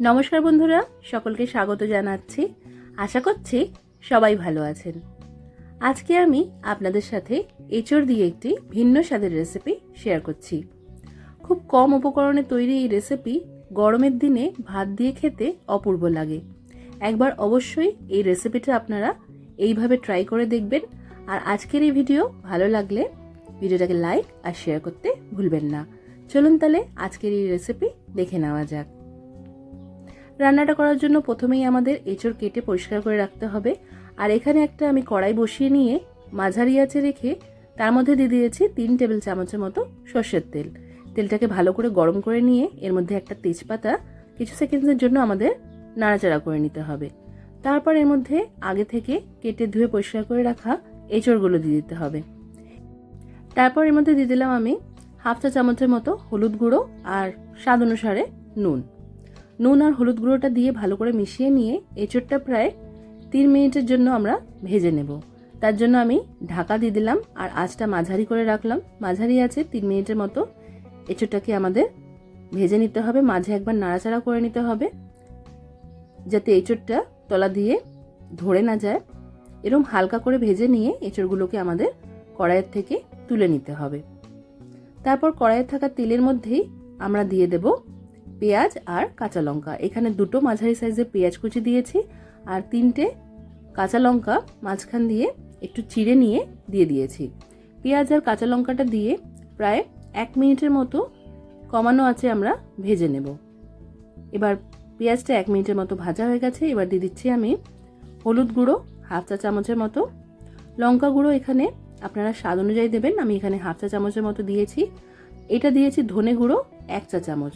নমস্কার বন্ধুরা, সকলকে স্বাগত জানাচ্ছি। আশা করছি সবাই ভালো আছেন। আজকে আমি আপনাদের সাথে এঁচড় দিয়ে একটি ভিন্ন স্বাদের রেসিপি শেয়ার করছি। খুব কম উপকরণে তৈরি এই রেসিপি গরমের দিনে ভাত দিয়ে খেতে অপূর্ব লাগে। একবার অবশ্যই এই রেসিপিটা আপনারা এইভাবে ট্রাই করে দেখবেন। আর আজকের এই ভিডিও ভালো লাগলে ভিডিওটাকে লাইক আর শেয়ার করতে ভুলবেন না। চলুন তাহলে আজকের এই রেসিপি দেখে নেওয়া যাক। রান্নাটা করার জন্য প্রথমেই আমাদের এঁচড় কেটে পরিষ্কার করে রাখতে হবে। আর এখানে একটা আমি কড়াই বসিয়ে নিয়ে মাঝারি আঁচে রেখে তার মধ্যে দিয়ে দিয়েছি তিন টেবিল চামচের মতো সর্ষের তেল। তেলটাকে ভালো করে গরম করে নিয়ে এর মধ্যে একটা তেজপাতা কিছু সেকেন্ডসের জন্য আমাদের নাড়াচাড়া করে নিতে হবে। তারপর এর মধ্যে আগে থেকে কেটে ধুয়ে পরিষ্কার করে রাখা এঁচড়গুলো দিয়ে দিতে হবে। তারপর এর মধ্যে দিয়ে দিলাম আমি হাফ চা চামচের মতো হলুদ গুঁড়ো আর স্বাদ অনুসারে নুন। নুন আর হলুদ গুঁড়োটা দিয়ে ভালো করে মিশিয়ে নিয়ে এঁচড়টা প্রায় তিন মিনিটের জন্য আমরা ভেজে নেব। তার জন্য আমি ঢাকা দিয়ে দিলাম আর আঁচটা মাঝারি করে রাখলাম। মাঝারি আছে তিন মিনিটের মতো এঁচড়টাকে আমাদের ভেজে নিতে হবে। মাঝে একবার নাড়াচাড়া করে নিতে হবে যাতে এঁচড়টা তলা দিয়ে ধরে না যায়। এরম হালকা করে ভেজে নিয়ে এঁচড়গুলোকে আমাদের কড়াইয়ের থেকে তুলে নিতে হবে। তারপর কড়াইয়ে থাকা তেলের মধ্যেই আমরা দিয়ে দেব পেঁয়াজ আর কাঁচা লঙ্কা। এখানে দুটো মাঝারি সাইজের পেঁয়াজ কুচি দিয়েছি আর তিনটে কাঁচা লঙ্কা মাঝখান দিয়ে একটু চিড়ে নিয়ে দিয়ে দিয়েছি। পেঁয়াজ আর কাঁচা লঙ্কাটা দিয়ে প্রায় এক মিনিটের মতো কমানো আছে আমরা ভেজে নেব। এবার পেঁয়াজটা এক মিনিটের মতো ভাজা হয়ে গেছে। এবার দিয়ে দিচ্ছি আমি হলুদ গুঁড়ো, হাফ চা চামচের মতো। লঙ্কা গুঁড়ো এখানে আপনারা স্বাদ অনুযায়ী দেবেন। আমি এখানে হাফ চা চামচের মতো দিয়েছি। এটা দিয়েছি ধনে গুঁড়ো, এক চা চামচ।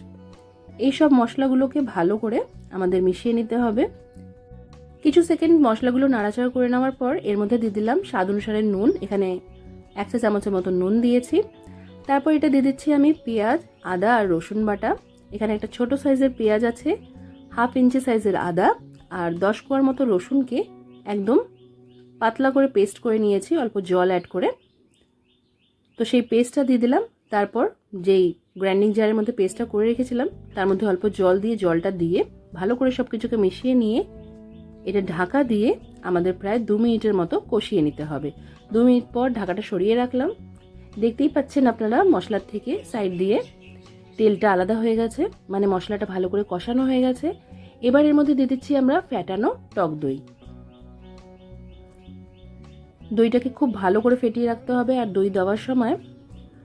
এই সব মশলাগুলোকে ভালো করে আমাদের মিশিয়ে নিতে হবে। কিছু সেকেন্ড মশলাগুলো নাড়াচাড়া করে নেওয়ার পর এর মধ্যে দিয়ে দিলাম স্বাদ অনুসারে নুন। এখানে এক চা চামচের মতো নুন দিয়েছি। তারপর এটা দিয়ে দিচ্ছি আমি পেঁয়াজ, আদা আর রসুন বাটা। এখানে একটা ছোট সাইজের পেঁয়াজ আছে, হাফ ইঞ্চি সাইজের আদা আর দশ কোয়ার মতো রসুনকে একদম পাতলা করে পেস্ট করে নিয়েছি, অল্প জল অ্যাড করে। তো সেই পেস্টটা দিয়ে দিলাম। তারপর যেই গ্রাইন্ডিং জারের মধ্যে পেস্টটা করে রেখেছিলাম। তার মধ্যে অল্প জল দিয়ে, জলটা দিয়ে ভালো করে সব কিছুকে মিশিয়ে নিয়ে এটা ঢাকা দিয়ে আমাদের প্রায় দু মিনিটের মতো কষিয়ে নিতে হবে। দু মিনিট পর ঢাকাটা সরিয়ে রাখলাম। দেখতেই পাচ্ছেন আপনারা মশলার থেকে সাইড দিয়ে তেলটা আলাদা হয়ে গেছে মানে মশলাটা ভালো করে কষানো হয়ে গেছে। এবার এর মধ্যে দিয়ে দিচ্ছি আমরা ফ্যাটানো টক দই। দইটাকে খুব ভালো করে ফেটিয়ে রাখতে হবে আর দই দেওয়ার সময়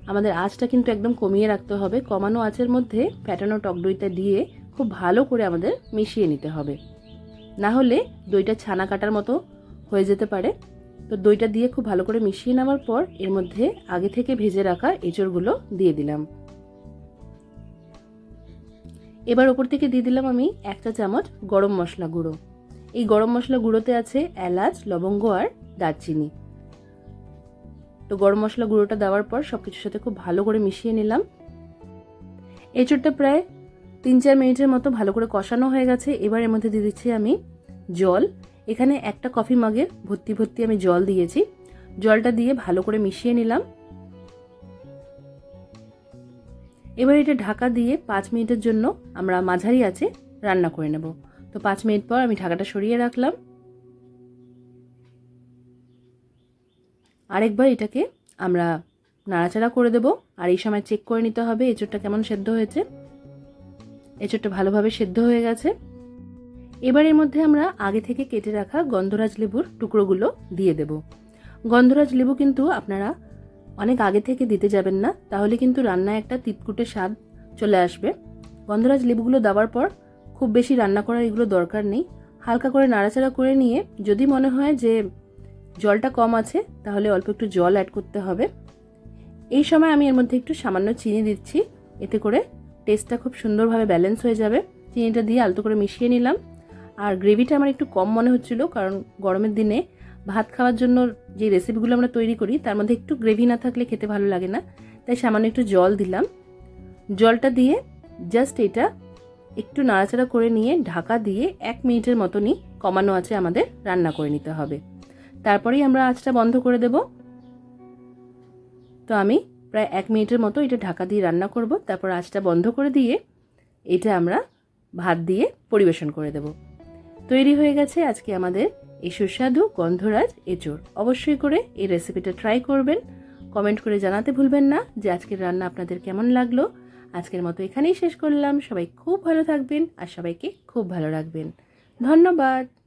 আমাদের আঁচটা কিন্তু একদম কমিয়ে রাখতে হবে। কমানো আঁচের মধ্যে ফ্যাটানো টক দইটা দিয়ে খুব ভালো করে আমাদের মিশিয়ে নিতে হবে। না হলে দইটা ছানা কাটার মতো হয়ে যেতে পারে। তো দইটা দিয়ে খুব ভালো করে মিশিয়ে নেওয়ার পর এর মধ্যে আগে থেকে ভেজে রাখা এঁচড়গুলো দিয়ে দিলাম। এবার ওপর থেকে দিয়ে দিলাম আমি একটা চামচ গরম মশলা গুঁড়ো। এই গরম মশলা গুঁড়োতে আছে এলাচ, লবঙ্গ আর দারচিনি। তো গরম মশলা গুঁড়োটা দেওয়ার পর সব কিছুর সাথে খুব ভালো করে মিশিয়ে নিলাম। এঁচড়টা প্রায় তিন চার মিনিটের মতো ভালো করে কষানো হয়ে গেছে। এবার এর মধ্যে দিয়ে দিচ্ছি আমি জল। এখানে একটা কফি মাগের ভর্তি ভর্তি আমি জল দিয়েছি। জলটা দিয়ে ভালো করে মিশিয়ে নিলাম। এবার এটা ঢাকা দিয়ে পাঁচ মিনিটের জন্য আমরা মাঝারি আছে রান্না করে নেব। তো পাঁচ মিনিট পর আমি ঢাকাটা সরিয়ে রাখলাম। আরেকবার এটাকে আমরা নাড়াচাড়া করে দেব। আর এই সময় চেক করে নিতে হবে এঁচোড়টা কেমন সেদ্ধ হয়েছে। এঁচোড়টা ভালোভাবে সেদ্ধ হয়ে গেছে। এবার এর মধ্যে আমরা আগে থেকে কেটে রাখা গন্ধরাজ লেবুর টুকরোগুলো দিয়ে দেব। গন্ধরাজ লেবু কিন্তু আপনারা অনেক আগে থেকে দিতে যাবেন না, তাহলে কিন্তু রান্নায় একটা তিতকুটে স্বাদ চলে আসবে। গন্ধরাজ লেবুগুলো দেওয়ার পর খুব বেশি রান্না করার এগুলো দরকার নেই। হালকা করে নাড়াচাড়া করে নিয়ে যদি মনে হয় যে জলটা কম আছে, তাহলে অল্প একটু জল অ্যাড করতে হবে। এই সময় আমি এর মধ্যে একটু সামান্য চিনি দিচ্ছি, এতে করে টেস্টটা খুব সুন্দরভাবে ব্যালেন্স হয়ে যাবে। চিনিটা দিয়ে আলতো করে মিশিয়ে নিলাম। আর গ্রেভিটা আমার একটু কম মনে হচ্ছিল, কারণ গরমের দিনে ভাত খাওয়ার জন্য যে রেসিপিগুলো আমরা তৈরি করি, তার মধ্যে একটু গ্রেভি না থাকলে খেতে ভালো লাগে না। তাই সামান্য একটু জল দিলাম। জলটা দিয়ে জাস্ট এটা একটু নাড়াচাড়া করে নিয়ে ঢাকা দিয়ে এক মিনিটের মতনই কমানো আছে আমাদের রান্না করে নিতে হবে। তারপরেই আমরা আঁচটা বন্ধ করে দেব। তো আমি প্রায় এক মিনিটের মতো এটা ঢাকা দিয়ে রান্না করব। তারপর আঁচটা বন্ধ করে দিয়ে এটা আমরা ভাত দিয়ে পরিবেশন করে দেব। তৈরি হয়ে গেছে আজকে আমাদের এই সুস্বাদু গন্ধরাজ এঁচোড়। অবশ্যই করে এই রেসিপিটা ট্রাই করবেন। কমেন্ট করে জানাতে ভুলবেন না যে আজকের রান্না আপনাদের কেমন লাগল। আজকের মতো এখানেই শেষ করলাম। সবাই খুব ভালো থাকবেন আর সবাইকে খুব ভালো রাখবেন। ধন্যবাদ।